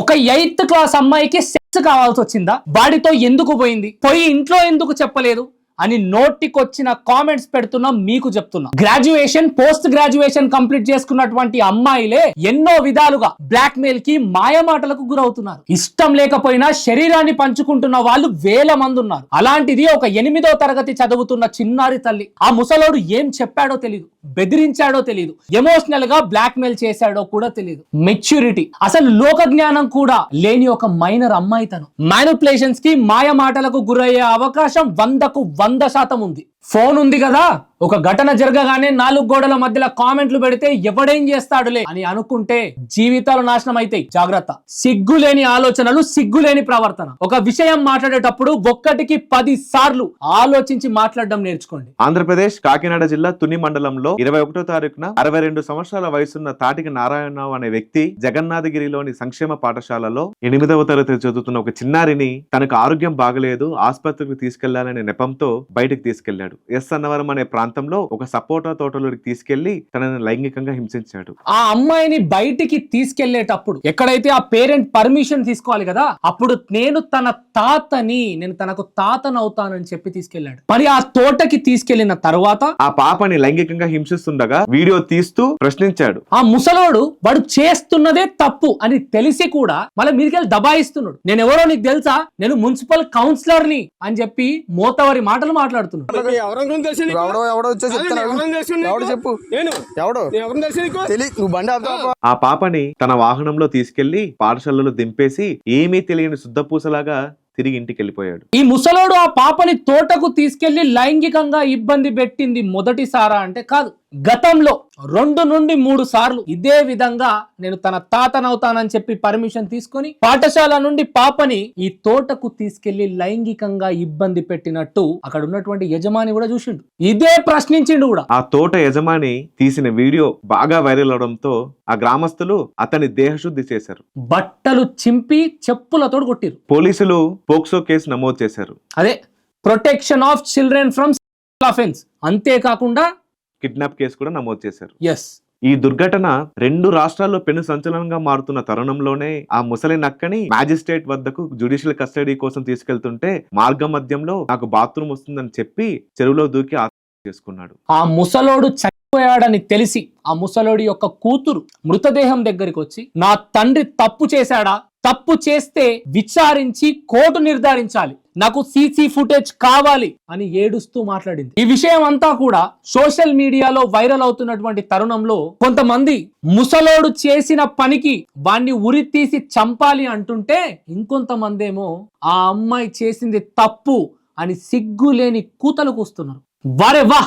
ఒక eighth class అమ్మాయికి sex కావాల్సి వచ్చిందా? వాడితో ఎందుకు పోయింది? పోయి ఇంట్లో ఎందుకు చెప్పలేదు? అని నోటికొచ్చిన కామెంట్స్ పెడుతున్నా మీకు చెప్తున్నా. గ్రాడ్యుయేషన్ పోస్ట్ గ్రాడ్యుయేషన్ కంప్లీట్ చేసుకున్నటువంటి అమ్మాయిలే ఎన్నో విధాలుగా బ్లాక్ మెయిల్కి మాయమాటలకు గురవుతున్నారు. ఇష్టం లేకపోయినా శరీరాన్ని పంచుకుంటున్న వాళ్ళు వేల మంది ఉన్నారు. అలాంటిది ఒక ఎనిమిదో తరగతి చదువుతున్న చిన్నారి తల్లి. ఆ ముసలోడు ఏం చెప్పాడో తెలియదు బెదిరించాడో తెలియదు ఎమోషనల్గా బ్లాక్ మెయిల్ చేశాడో కూడా తెలియదు మెచ్యూరిటీ అసలు లోక జ్ఞానం కూడా లేని ఒక మైనర్ అమ్మాయి తను. మ్యానిపులేషన్స్కి మాయ మాటలకు గురయ్యే అవకాశం వందకు వంద శాతం ఉంది. ఫోన్ ఉంది కదా. ఒక ఘటన జరగగానే నాలుగు గోడల మధ్యలో కామెంట్లు పెడితే ఎవడేం చేస్తాడులే అని అనుకుంటే జీవితాలు నాశనం అవుతాయి జాగ్రత్త. సిగ్గులేని ఆలోచనలు సిగ్గులేని ప్రవర్తన. ఒక విషయం మాట్లాడేటప్పుడు ఒక్కటికి పది సార్లు ఆలోచించి మాట్లాడడం నేర్చుకోండి. ఆంధ్రప్రదేశ్ కాకినాడ జిల్లా తుని మండలంలో ఇరవై ఒకటో తారీఖున అరవై రెండు సంవత్సరాల వయసున్న తాటికి నారాయణరావు అనే వ్యక్తి జగన్నాథగిరిలోని సంక్షేమ పాఠశాలలో ఎనిమిదవ తరగతి చదువుతున్న ఒక చిన్నారిని తనకు ఆరోగ్యం బాగలేదు ఆసుపత్రికి తీసుకెళ్ళాలనే నెపంతో బయటకు తీసుకెళ్ళాడు ఎస్ అన్నవరం అనే ప్రాంతంలో ఒక సపోటా తోటలోకి తీసుకెళ్ళి తనని లైంగికంగా హింసించాడు. ఆ అమ్మాయిని బయటికి తీసుకెళ్ళేటప్పుడు ఎక్కడైతే ఆ పేరెంట్ పర్మిషన్ తీసుకోవాలి కదా అప్పుడు నేను తన తాతని నేను తనకు తాతనవుతానని చెప్పి తీసుకెళ్ళాడు మరి ఆ తోటకి తీసుకెళ్ళిన తర్వాత ఆ పాపని లైంగికంగా హింసిస్తుండగా వీడియో తీస్తూ ప్రశ్నించాడు. ఆ ముసలోడు వాడు చేస్తున్నదే తప్పు అని తెలిసి కూడా మళ్ళీ మీదికెళ్ళి దబాయిస్తున్నాడు. నేను ఎవరో నీకు తెలుసా? నేను మున్సిపల్ కౌన్సిలర్ని అని చెప్పి మోతవరి మాటలు మాట్లాడుతున్నాడు. ఎవరం గురించి తెలుసు నీకు? ఎవడో ఎవడో వచ్చి అదే చెప్తాను ఎవరం తెలుసు నీకు? ఎవడు చెప్పు. నేను? ఎవడు? నేను ఎవరం తెలుసు నీకు? తెలియ నువ్వు బండి ఆపుతావా? ఆ. పాపని తన వాహనంలో తీసుకెళ్ళి పాఠశాలలో దింపేసి ఏమీ తెలియని శుద్ధపూసలాగా తిరిగి ఇంటికి వెళ్ళిపోయాడు. ఈ ముసలోడు ఆ పాపని తోటకు తీసుకెళ్ళి లైంగికంగా ఇబ్బంది పెట్టింది మొదటిసారా అంటే కాదు. గతంలో రెండు నుండి మూడు సార్లు ఇదే విధంగా నేను తన తాతనవుతానని చెప్పి పర్మిషన్ తీసుకొని పాఠశాల నుండి పాపని ఈ తోటకు తీసుకెళ్ళి లైంగికంగా ఇబ్బంది పెట్టినట్టు అక్కడ ఉన్నటువంటి యజమాని కూడా చూసిండు. ఇదే ప్రశ్నించిండు కూడా. ఆ తోట యజమాని తీసిన వీడియో బాగా వైరల్ అవడంతో ఆ గ్రామస్తులు అతని దేహశుద్ధి చేశారు. బట్టలు చింపి చెప్పులతో కొట్టిరు. పోలీసులు పోక్సో కేసు నమోదు చేశారు. అదే protection of children from offence అంతేకాకుండా కిడ్నాప్ కేసు కూడా నమోదు చేశారు. ఎస్ ఈ దుర్ఘటన రెండు రాష్ట్రాల్లో పెను సంచలనంగా మారుతున్న తరుణంలోనే ఆ ముసలి నక్కని మ్యాజిస్ట్రేట్ వద్దకు జ్యుడిషియల్ కస్టడీ కోసం తీసుకెళ్తుంటే మార్గ మధ్యంలో నాకు బాత్రూమ్ వస్తుందని చెప్పి చెరువులో దూకి ఆత్మహత్య చేసుకున్నాడు. ఆ ముసలోడు చనిపోయాడని తెలిసి ఆ ముసలోడి యొక్క కూతురు మృతదేహం దగ్గరికి వచ్చి నా తండ్రి తప్పు చేశాడా? తప్పు చేస్తే విచారించి కోర్టు నిర్ధారించాలి. నాకు సీసీ ఫుటేజ్ కావాలి అని ఏడుస్తూ మాట్లాడింది. ఈ విషయం అంతా కూడా సోషల్ మీడియాలో వైరల్ అవుతున్నటువంటి తరుణంలో కొంతమంది ముసలోడు చేసిన పనికి వాణ్ణి ఉరి తీసి చంపాలి అంటుంటే ఇంకొంతమంది ఏమో ఆ అమ్మాయి చేసింది తప్పు అని సిగ్గులేని కూతలు కూస్తున్నారు. వారే వా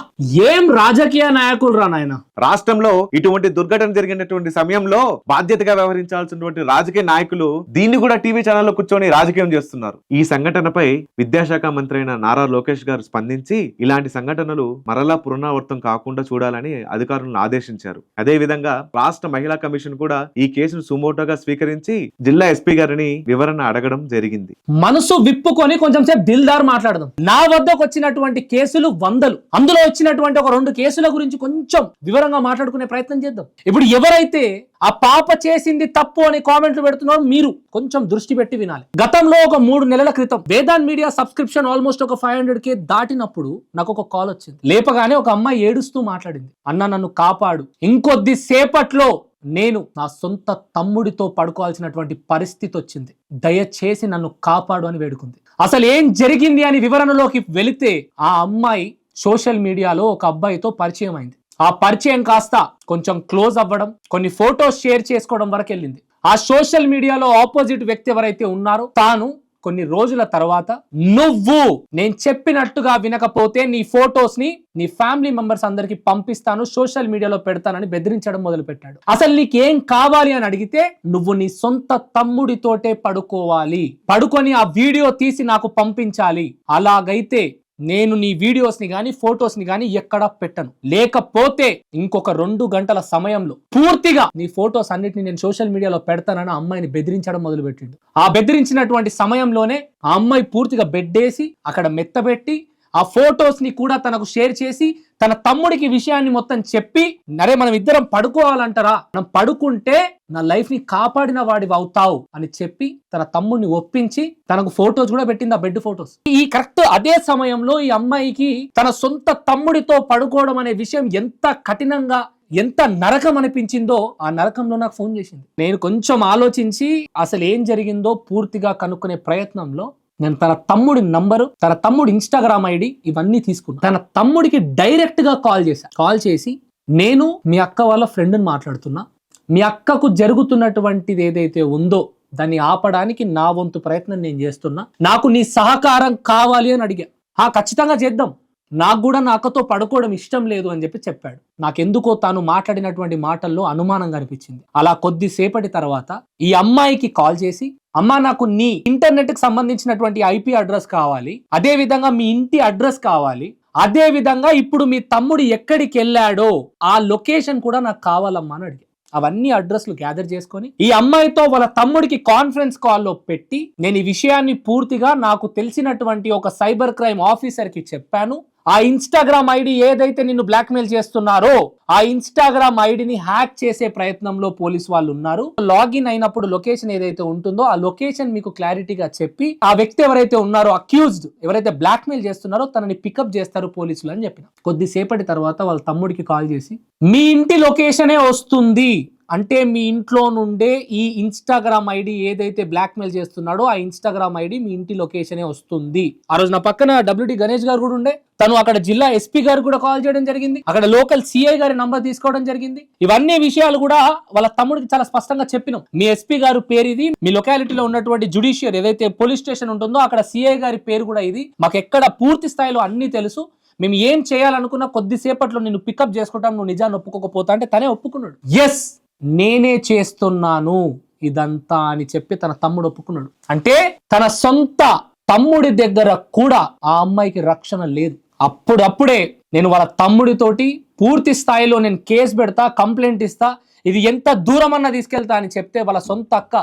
ఏం రాజకీయ నాయకులు రా నాయన. రాష్ట్రంలో ఇటువంటి దుర్ఘటన జరిగినటువంటి సమయంలో బాధ్యతగా వ్యవహరించాల్సినటువంటి రాజకీయ నాయకులు దీన్ని కూడా టీవీ ఛానల్లో కూర్చొని రాజకీయం చేస్తున్నారు. ఈ సంఘటనపై విద్యాశాఖ మంత్రి అయిన నారా లోకేష్ గారు స్పందించి ఇలాంటి సంఘటనలు మరలా పునరావృతం కాకుండా చూడాలని అధికారులను ఆదేశించారు. అదే విధంగా రాష్ట్ర మహిళా కమిషన్ కూడా ఈ కేసును సుమోటోగా స్వీకరించి జిల్లా ఎస్పీ గారిని వివరణ అడగడం జరిగింది. మనసు విప్పుకొని కొంచెం సేపు దిల్దార్ మాట్లాడదాం. నా వద్దకు వచ్చినటువంటి కేసులు వందలు అందులో వచ్చినటువంటి ఒక రెండు కేసుల గురించి కొంచెం వివరంగా మాట్లాడుకునే ప్రయత్నం చేద్దాం. ఇప్పుడు ఎవరైతే ఆ పాప చేసింది తప్పు అని కామెంట్లు పెడుతున్నారో మీరు కొంచెం దృష్టి పెట్టి వినాలి. గతంలో ఒక మూడు నెలల క్రితం వేదాన్ మీడియా సబ్స్క్రిప్షన్ ఆల్మోస్ట్ ఒక ఫైవ్ హండ్రెడ్ కే దాటినప్పుడు నాకు ఒక కాల్ వచ్చింది. లేపగానే ఒక అమ్మాయి ఏడుస్తూ మాట్లాడింది. అన్న నన్ను కాపాడు. ఇంకొద్ది సేపట్లో నేను నా సొంత తమ్ముడితో పడుకోవాల్సినటువంటి పరిస్థితి వచ్చింది. దయచేసి నన్ను కాపాడు అని వేడుకుంది. అసలు ఏం జరిగింది అని వివరణలోకి వెళితే ఆ అమ్మాయి సోషల్ మీడియాలో ఒక అబ్బాయితో పరిచయం అయింది. ఆ పరిచయం కాస్త కొంచెం క్లోజ్ అవ్వడం కొన్ని ఫొటోస్ షేర్ చేసుకోవడం వరకు వెళ్ళింది. ఆ సోషల్ మీడియాలో ఆపోజిట్ వ్యక్తి ఎవరైతే ఉన్నారో తాను కొన్ని రోజుల తర్వాత నువ్వు నేను చెప్పినట్టుగా వినకపోతే నీ ఫొటోస్ని నీ ఫ్యామిలీ మెంబర్స్ అందరికి పంపిస్తాను సోషల్ మీడియాలో పెడతానని బెదిరించడం మొదలు పెట్టాడు అసలు నీకేం కావాలి అని అడిగితే నువ్వు నీ సొంత తమ్ముడితోటే పడుకోవాలి. పడుకొని ఆ వీడియో తీసి నాకు పంపించాలి. అలాగైతే నేను నీ వీడియోస్ని కానీ ఫొటోస్ని కానీ ఎక్కడా పెట్టను. లేకపోతే ఇంకొక రెండు గంటల సమయంలో పూర్తిగా నీ ఫొటోస్ అన్నిటిని నేను సోషల్ మీడియాలో పెడతానని అమ్మాయిని బెదిరించడం మొదలుపెట్టిండు. ఆ బెదిరించినటువంటి సమయంలోనే ఆ అమ్మాయి పూర్తిగా బెడ్డేసి అక్కడ మెత్తబెట్టి ఆ ఫొటోస్ని కూడా తనకు షేర్ చేసి తన తమ్ముడికి విషయాన్ని మొత్తం చెప్పి నరే మనం ఇద్దరం పడుకోవాలంటారా? మనం పడుకుంటే నా లైఫ్ని కాపాడిన వాడివి అవుతావు అని చెప్పి తన తమ్ముడిని ఒప్పించి తనకు ఫొటోస్ కూడా పెట్టింది ఆ బెడ్ ఫొటోస్. ఈ కరెక్ట్ అదే సమయంలో ఈ అమ్మాయికి తన సొంత తమ్ముడితో పడుకోవడం అనే విషయం ఎంత కఠినంగా ఎంత నరకం అనిపించిందో ఆ నరకంలో నాకు ఫోన్ చేసింది. నేను కొంచెం ఆలోచించి అసలు ఏం జరిగిందో పూర్తిగా కనుక్కునే ప్రయత్నంలో నేను తన తమ్ముడి నంబరు తన తమ్ముడు ఇన్స్టాగ్రామ్ ఐడి ఇవన్నీ తీసుకున్నాను తన తమ్ముడికి డైరెక్ట్గా కాల్ చేశాను కాల్ చేసి నేను మీ అక్క వాళ్ళ ఫ్రెండ్ని మాట్లాడుతున్నా. మీ అక్కకు జరుగుతున్నటువంటిది ఏదైతే ఉందో దాన్ని ఆపడానికి నా వంతు ప్రయత్నం నేను చేస్తున్నా. నాకు నీ సహకారం కావాలి అని అడిగా. ఆ ఖచ్చితంగా చేద్దాం. నాకు కూడా నాకతో పడుకోవడం ఇష్టం లేదు అని చెప్పి చెప్పాడు. నాకెందుకో తాను మాట్లాడినటువంటి మాటల్లో అనుమానం కనిపించింది అలా కొద్దిసేపటి తర్వాత ఈ అమ్మాయికి కాల్ చేసి అమ్మా నాకు నీ ఇంటర్నెట్కి సంబంధించినటువంటి ఐపీ అడ్రస్ కావాలి. అదే విధంగా మీ ఇంటి అడ్రస్ కావాలి. అదే విధంగా ఇప్పుడు మీ తమ్ముడు ఎక్కడికి వెళ్ళాడో ఆ లొకేషన్ కూడా నాకు కావాలమ్మా అని అడిగాను అవన్నీ అడ్రస్లు గ్యాదర్ చేసుకొని ఈ అమ్మాయితో వాళ్ళ తమ్ముడికి కాన్ఫరెన్స్ కాల్లో పెట్టి నేను ఈ విషయాన్ని పూర్తిగా నాకు తెలిసినటువంటి ఒక సైబర్ క్రైమ్ ఆఫీసర్కి చెప్పాను. ఆ ఇన్స్టాగ్రామ్ ఐడి ఏదైతే నిన్ను బ్లాక్మెయిల్ చేస్తున్నారో ఆ ఇన్స్టాగ్రామ్ ఐడిని హ్యాక్ చేసే ప్రయత్నంలో పోలీస్ వాళ్ళు ఉన్నారు. లాగిన్ అయినప్పుడు లొకేషన్ ఏదైతే ఉంటుందో ఆ లొకేషన్ మీకు క్లారిటీగా చెప్పి ఆ వ్యక్తి ఎవరైతే ఉన్నారో అక్యూజ్డ్ ఎవరైతే బ్లాక్మెయిల్ చేస్తున్నారో తనని పికప్ చేస్తారు పోలీసులు అని చెప్పిన. కొద్దిసేపటి తర్వాత వాళ్ళ తమ్ముడికి కాల్ చేసి మీ ఇంటి లొకేషనే వస్తుంది. అంటే మీ ఇంట్లో నుండే ఈ ఇన్స్టాగ్రామ్ ఐడి ఏదైతే బ్లాక్మెయిల్ చేస్తున్నాడో ఆ ఇన్స్టాగ్రామ్ ఐడి మీ ఇంటి లొకేషనే వస్తుంది. ఆ రోజు నా పక్కన డబ్ల్యూడి గణేష్ గారు కూడా ఉండే. తను అక్కడ జిల్లా ఎస్పీ గారు కూడా కాల్ చేయడం జరిగింది. అక్కడ లోకల్ సిఐ గారి నంబర్ తీసుకోవడం జరిగింది. ఇవన్నీ విషయాలు కూడా వాళ్ళ తమ్ముడికి చాలా స్పష్టంగా చెప్పినాం. మీ ఎస్పీ గారు పేరు ఇది మీ లొకాలిటీలో ఉన్నటువంటి జుడిషియర్ ఏదైతే పోలీస్ స్టేషన్ ఉంటుందో అక్కడ సిఐ గారి పేరు కూడా ఇది. మాకు ఎక్కడ పూర్తి స్థాయిలో అన్ని తెలుసు. మేము ఏం చేయాలనుకున్నా కొద్దిసేపట్లో నిన్ను పికప్ చేసుకుంటాం నువ్వు నిజాన్ని ఒప్పుకోకపోతా అంటే తనే ఒప్పుకున్నాడు. ఎస్ నేనే చేస్తున్నాను ఇదంతా అని చెప్పి తన తమ్ముడు ఒప్పుకున్నాడు. అంటే తన సొంత తమ్ముడి దగ్గర కూడా ఆ అమ్మాయికి రక్షణ లేదు. అప్పుడప్పుడే నేను వాళ్ళ తమ్ముడితోటి పూర్తి స్థాయిలో నేను కేసు పెడతా కంప్లైంట్ ఇస్తా ఇది ఎంత దూరం అన్నా తీసుకెళ్తా అని చెప్తే వాళ్ళ సొంత అక్క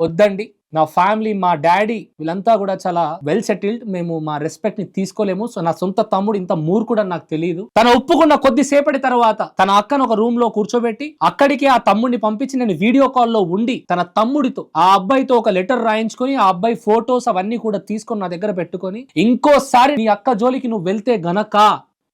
వద్దండి నా ఫ్యామిలీ మా డాడీ వీళ్ళంతా కూడా చాలా వెల్ సెటిల్డ్ మేము మా రెస్పెక్ట్ని తీసుకోలేము. సో నా సొంత తమ్ముడు ఇంత మూర్ఖుడు అని నాకు తెలియదు తన ఒప్పుకున్న కొద్దిసేపటి తర్వాత తన అక్కను ఒక రూమ్లో కూర్చోబెట్టి అక్కడికి ఆ తమ్ముడిని పంపించి నేను వీడియో కాల్లో ఉండి తన తమ్ముడితో ఆ అబ్బాయితో ఒక లెటర్ రాయించుకొని ఆ అబ్బాయి ఫొటోస్ అవన్నీ కూడా తీసుకొని నా దగ్గర పెట్టుకొని ఇంకోసారి నీ అక్క జోలికి నువ్వు వెళ్తే గనక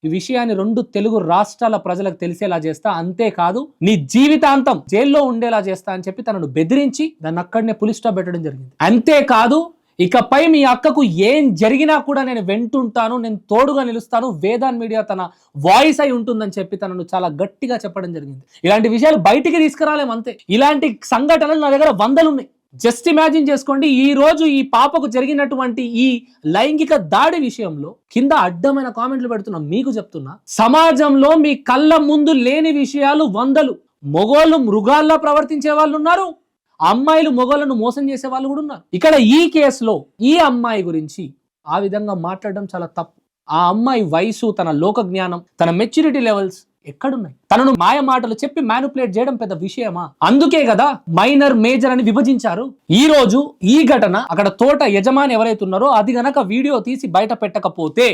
ఈ విషయాన్ని రెండు తెలుగు రాష్ట్రాల ప్రజలకు తెలిసేలా చేస్తా అంతేకాదు నీ జీవితాంతం జైల్లో ఉండేలా చేస్తా అని చెప్పి తనను బెదిరించి దాన్ని అక్కడనే పులి స్టాప్ పెట్టడం జరిగింది. అంతేకాదు ఇకపై మీ అక్కకు ఏం జరిగినా కూడా నేను వెంటుంటాను నేను తోడుగా నిలుస్తాను వేదాన్ మీడియా తన వాయిస్ అయి ఉంటుందని చెప్పి తనను చాలా గట్టిగా చెప్పడం జరిగింది. ఇలాంటి విషయాలు బయటికి తీసుకురాలేం అంతే. ఇలాంటి సంఘటనలు నా దగ్గర వందలు ఉన్నాయి జస్ట్ ఇమాజిన్ చేసుకోండి ఈ రోజు ఈ పాపకు జరిగినటువంటి ఈ లైంగిక దాడి విషయంలో కింద అడ్డమైన కామెంట్లు పెడుతున్నా మీకు చెప్తున్నా సమాజంలో మీ కళ్ళ ముందు లేని విషయాలు వందలు. మొగోళ్ళు మృగాల్లా ప్రవర్తించే వాళ్ళు ఉన్నారు అమ్మాయిలు మొగోళ్ళను మోసం చేసే వాళ్ళు కూడా ఉన్నారు. ఇక్కడ ఈ కేసులో ఈ అమ్మాయి గురించి ఆ విధంగా మాట్లాడడం చాలా తప్పు. ఆ అమ్మాయి వయసు తన లోక జ్ఞానం తన మెచ్యూరిటీ లెవెల్స్ ఎక్కడున్నాయి? తనను మాయ మాటలు చెప్పి మ్యానుపులేట్ చేయడం పెద్ద విషయమా? అందుకే కదా మైనర్ మేజర్ అని విభజించారు. ఈ రోజు ఈ ఘటన అక్కడ తోట యజమాని ఎవరైతే ఉన్నారో అది గనక వీడియో తీసి బయట పెట్టకపోతే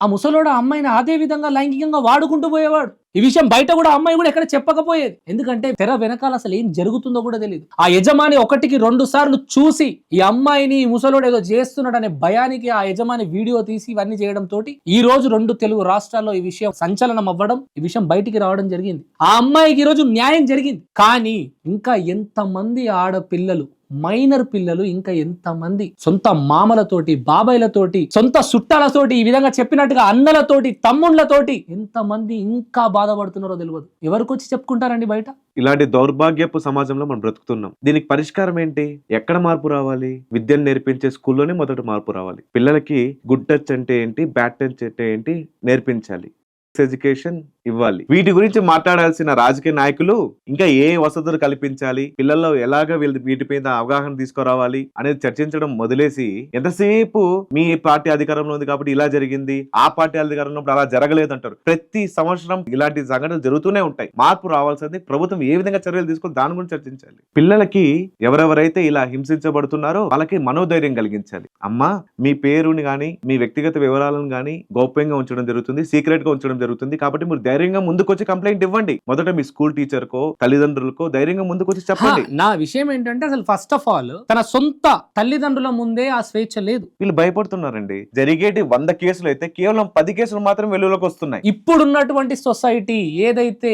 ఆ ముసలోడు ఆ అమ్మాయిని అదే విధంగా లైంగికంగా వాడుకుంటూ పోయేవాడు. ఈ విషయం బయట కూడా అమ్మాయి కూడా ఎక్కడ చెప్పకపోయేది. ఎందుకంటే తెర వెనకాల అసలు ఏం జరుగుతుందో కూడా తెలియదు ఆ యజమాని ఒకటికి రెండు సార్లు చూసి ఈ అమ్మాయిని ముసలోడు ఏదో చేస్తున్నాడు అనే భయానికి ఆ యజమాని వీడియో తీసి ఇవన్నీ చేయడం తోటి ఈ రోజు రెండు తెలుగు రాష్ట్రాల్లో ఈ విషయం సంచలనం అవ్వడం ఈ విషయం బయటికి రావడం జరిగింది. ఆ అమ్మాయికి ఈ రోజు న్యాయం జరిగింది. కానీ ఇంకా ఎంతమంది ఆడపిల్లలు మైనర్ పిల్లలు ఇంకా ఎంతమంది? సొంత మామలతోటి బాబాయ్లతోటి సొంత చుట్టాలతోటి ఈ విధంగా చెప్పినట్టుగా అన్నలతోటి తమ్ముళ్ళతోటి ఎంతమంది ఇంకా బాధపడుతున్నారో తెలియదు ఎవరికి వచ్చి చెప్పుకుంటారండి బయట? ఇలాంటి దౌర్భాగ్యపు సమాజంలో మనం బ్రతుకుతున్నాం. దీనికి పరిష్కారం ఏంటి? ఎక్కడ మార్పు రావాలి? విద్యను నేర్పించే స్కూల్లోనే మొదట మార్పు రావాలి. పిల్లలకి గుడ్ టచ్ అంటే ఏంటి? బ్యాడ్ టచ్ అంటే ఏంటి? నేర్పించాలి. ఎడ్యుకేషన్ ఇవ్వాలి. వీటి గురించి మాట్లాడాల్సిన రాజకీయ నాయకులు ఇంకా ఏ వసతులు కల్పించాలి? పిల్లల్లో ఎలాగ వీళ్ళ వీటి మీద అవగాహన తీసుకురావాలి అనేది చర్చించడం మొదలేసి ఎంతసేపు మీ పార్టీ అధికారంలో ఉంది కాబట్టి ఇలా జరిగింది ఆ పార్టీ అధికారంలో ఉన్నప్పుడు అలా జరగలేదు అంటారు ప్రతి సంవత్సరం ఇలాంటి సంఘటనలు జరుగుతూనే ఉంటాయి. మార్పు రావాల్సింది ప్రభుత్వం ఏ విధంగా చర్యలు తీసుకుని దాని గురించి చర్చించాలి. పిల్లలకి ఎవరెవరైతే ఇలా హింసించబడుతున్నారో వాళ్ళకి మనోధైర్యం కలిగించాలి. అమ్మా మీ పేరుని గాని మీ వ్యక్తిగత వివరాలను గాని గోప్యంగా ఉంచడం జరుగుతుంది సీక్రెట్గా ఉంచడం జరుగుతుంది కాబట్టి మీరు ధైర్యంగా ముందుకొచ్చి కంప్లైంట్ ఇవ్వండి. మొదట మీ స్కూల్ టీచర్ కో తల్లిదండ్రులకో ధైర్యంగా ముందుకొచ్చి చెప్పండి. నా విషయం ఏంటంటే అసలు ఫస్ట్ ఆఫ్ ఆల్ తన సొంత తల్లిదండ్రుల ముందే ఆ స్వేచ్ఛ లేదు. వీళ్ళు భయపడుతున్నారండి. జరిగేటి వంద కేసులు అయితే కేవలం పది కేసులు మాత్రం వెలుగులోకి వస్తున్నాయి. ఇప్పుడున్నటువంటి సొసైటీ ఏదైతే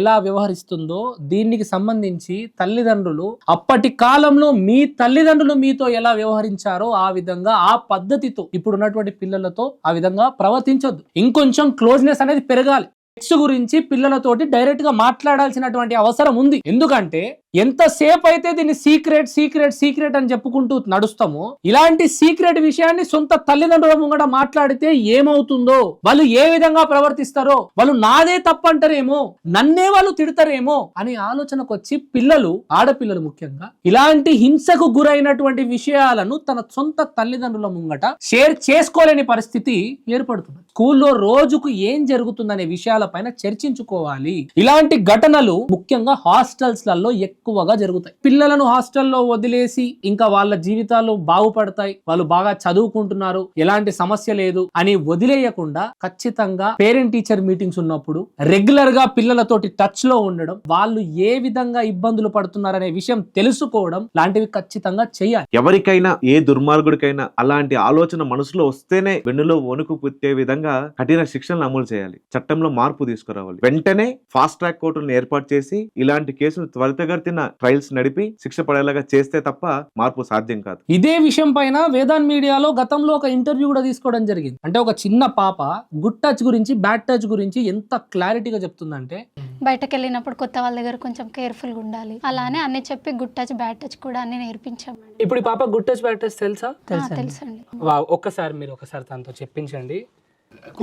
ఎలా వ్యవహరిస్తుందో దీనికి సంబంధించి తల్లిదండ్రులు అప్పటి కాలంలో మీ తల్లిదండ్రులు మీతో ఎలా వ్యవహరించారో ఆ విధంగా ఆ పద్ధతితో ఇప్పుడున్నటువంటి పిల్లలతో ఆ విధంగా ప్రవర్తించొద్దు. ఇంకొంచెం క్లోజ్నెస్ అనేది పెరగాలి. గురించి పిల్లలతోటి డైరెక్ట్గా మాట్లాడాల్సినటువంటి అవసరం ఉంది. ఎందుకంటే ఎంతసేపు అయితే దీన్ని సీక్రెట్ సీక్రెట్ సీక్రెట్ అని చెప్పుకుంటూ నడుస్తామో ఇలాంటి సీక్రెట్ విషయాన్ని సొంత తల్లిదండ్రుల ముంగట మాట్లాడితే ఏమవుతుందో వాళ్ళు ఏ విధంగా ప్రవర్తిస్తారో వాళ్ళు నాదే తప్పంటారేమో నన్నే వాళ్ళు తిడతారేమో అనే ఆలోచనకు వచ్చి పిల్లలు ఆడపిల్లలు ముఖ్యంగా ఇలాంటి హింసకు గురైనటువంటి విషయాలను తన సొంత తల్లిదండ్రుల ముంగట షేర్ చేసుకోలేని పరిస్థితి ఏర్పడుతుంది. స్కూల్లో రోజుకు ఏం జరుగుతుందనే విషయాలపైన చర్చించుకోవాలి. ఇలాంటి ఘటనలు ముఖ్యంగా హాస్టల్స్లలో ఎక్కువగా జరుగుతాయి. పిల్లలను హాస్టల్లో వదిలేసి ఇంకా వాళ్ళ జీవితాలు బాగుపడతాయి. వాళ్ళు బాగా చదువుకుంటున్నారు. ఎలాంటి సమస్య లేదు అని వదిలేయకుండా ఖచ్చితంగా పేరెంట్ టీచర్ మీటింగ్స్ ఉన్నప్పుడు రెగ్యులర్గా పిల్లలతోటి టచ్లో ఉండడం వాళ్ళు ఏ విధంగా ఇబ్బందులు పడుతున్నారనే విషయం తెలుసుకోవడం లాంటివి ఖచ్చితంగా చేయాలి. ఎవరికైనా ఏ దుర్మార్గుడికైనా అలాంటి ఆలోచన మనసులో వస్తేనే వెన్నులో వణుకు పుట్టే విధంగా కఠిన శిక్షలను అమలు చేయాలి. చట్టంలో మార్పు తీసుకురావాలి. వెంటనే ఫాస్ట్ ట్రాక్ కోర్టులను ఏర్పాటు చేసి ఇలాంటి కేసులు త్వరితగతిన ట్రయల్స్ నడిపి శిక్ష పడేలాగా చేస్తే తప్ప మార్పు సాధ్యం కాదు. ఇదే విషయం పైన వేదాన్ మీడియాలో గతంలో ఒక ఇంటర్వ్యూ కూడా తీసుకోవడం జరిగింది. అంటే ఒక చిన్న పాప గుడ్ టచ్ గురించి బ్యాడ్ టచ్ గురించి ఎంత క్లారిటీగా చెప్తుందంటే బయటకు వెళ్ళినప్పుడు కొత్త వాళ్ళ దగ్గర కొంచెం కేర్ఫుల్గా ఉండాలి. అలానే అన్ని చెప్పి గుడ్ టచ్ బ్యాడ్ టచ్ కూడా అన్ని నేర్పించాం. ఇప్పుడు పాప గుడ్ టచ్ బ్యాడ్ టచ్ తెలుసా? తెలుసండి. వా- ఒక్కసారి మీరు ఒకసారి తనతో చెప్పించండి.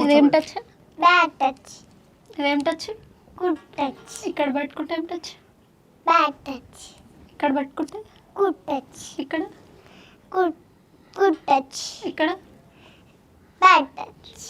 ఇదేం టచ్? Bad touch. ఇదేం టచ్? Good touch. ఇక్కడ పట్టుకుంటే ఏం టచ్? బ్యాడ్ టచ్ ఇక్కడ పట్టుకుంటే? గుడ్ టచ్ ఇక్కడ? గుడ్ గుడ్ టచ్ ఇక్కడ? బ్యాడ్ టచ్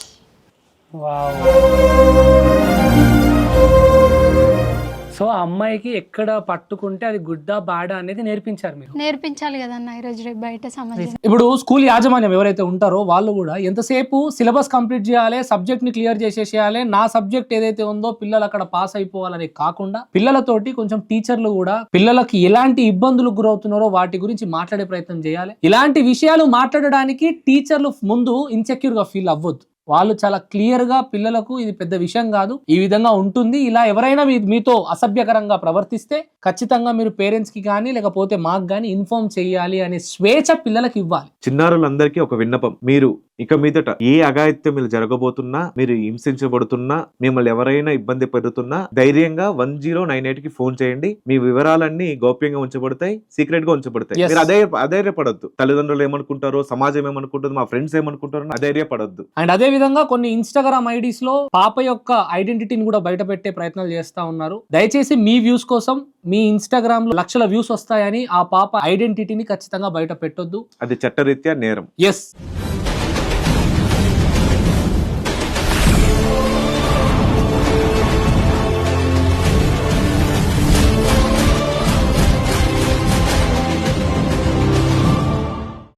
సో ఆ అమ్మాయికి ఎక్కడ పట్టుకుంటే అది గుడ్డా బాడా అనేది నేర్పించారు మీరు? నేర్పించాలి కదన్న ఈరోజు రేపు బయట సమాజం. ఇప్పుడు స్కూల్ యాజమాన్యం ఎవరైతే ఉంటారో వాళ్ళు కూడా ఎంతసేపు సిలబస్ కంప్లీట్ చేయాలి సబ్జెక్ట్ని క్లియర్ చేసేసేయాలి నా సబ్జెక్ట్ ఏదైతే ఉందో పిల్లలు అక్కడ పాస్ అయిపోవాలని కాకుండా పిల్లలతోటి కొంచెం టీచర్లు కూడా పిల్లలకి ఎలాంటి ఇబ్బందులు గురవుతున్నారో వాటి గురించి మాట్లాడే ప్రయత్నం చేయాలి. ఇలాంటి విషయాలు మాట్లాడడానికి టీచర్లు ముందు ఇన్సెక్యూర్గా ఫీల్ అవ్వద్దు. వాళ్ళు చాలా క్లియర్గా పిల్లలకు ఇది పెద్ద విషయం కాదు. ఈ విధంగా ఉంటుంది. ఇలా ఎవరైనా మీ మీతో అసభ్యకరంగా ప్రవర్తిస్తే ఖచ్చితంగా మీరు పేరెంట్స్కి కానీ లేకపోతే మాకు కానీ ఇన్ఫార్మ్ చేయాలి అనే స్వేచ్ఛ పిల్లలకి ఇవ్వాలి. చిన్నారులందరికీ ఒక విన్నపం. మీరు ఇక మీదట ఏ అఘాయిత్యం జరగబోతున్నా మీరు హింసించబడుతున్నా మిమ్మల్ని ఎవరైనా ఇబ్బంది పెడుతున్నా ధైర్యంగా వన్ జీరో నైన్ ఎయిట్కి ఫోన్ చేయండి. మీ వివరాలన్నీ గోప్యంగా ఉంచబడతాయి సీక్రెట్గా ఉంచబడతాయి. మీరు అదే అధైర్యపడద్దు. తల్లిదండ్రులు ఏమనుకుంటారో సమాజం ఏమనుకుంటుందో మా ఫ్రెండ్స్ ఏమనుకుంటారో అధైర్యపడద్దు. అండ్ అదే విధంగా కొన్ని ఇన్స్టాగ్రామ్ ఐడీస్లో పాప యొక్క ఐడెంటిటీని కూడా బయట పెట్టే ప్రయత్నాలు చేస్తా ఉన్నారు. దయచేసి మీ వ్యూస్ కోసం మీ ఇన్స్టాగ్రామ్లో లక్షల వ్యూస్ వస్తాయని ఆ పాప ఐడెంటిటీని ఖచ్చితంగా బయట పెట్టొద్దు. అది చట్టరీత్యా నేరం. ఎస్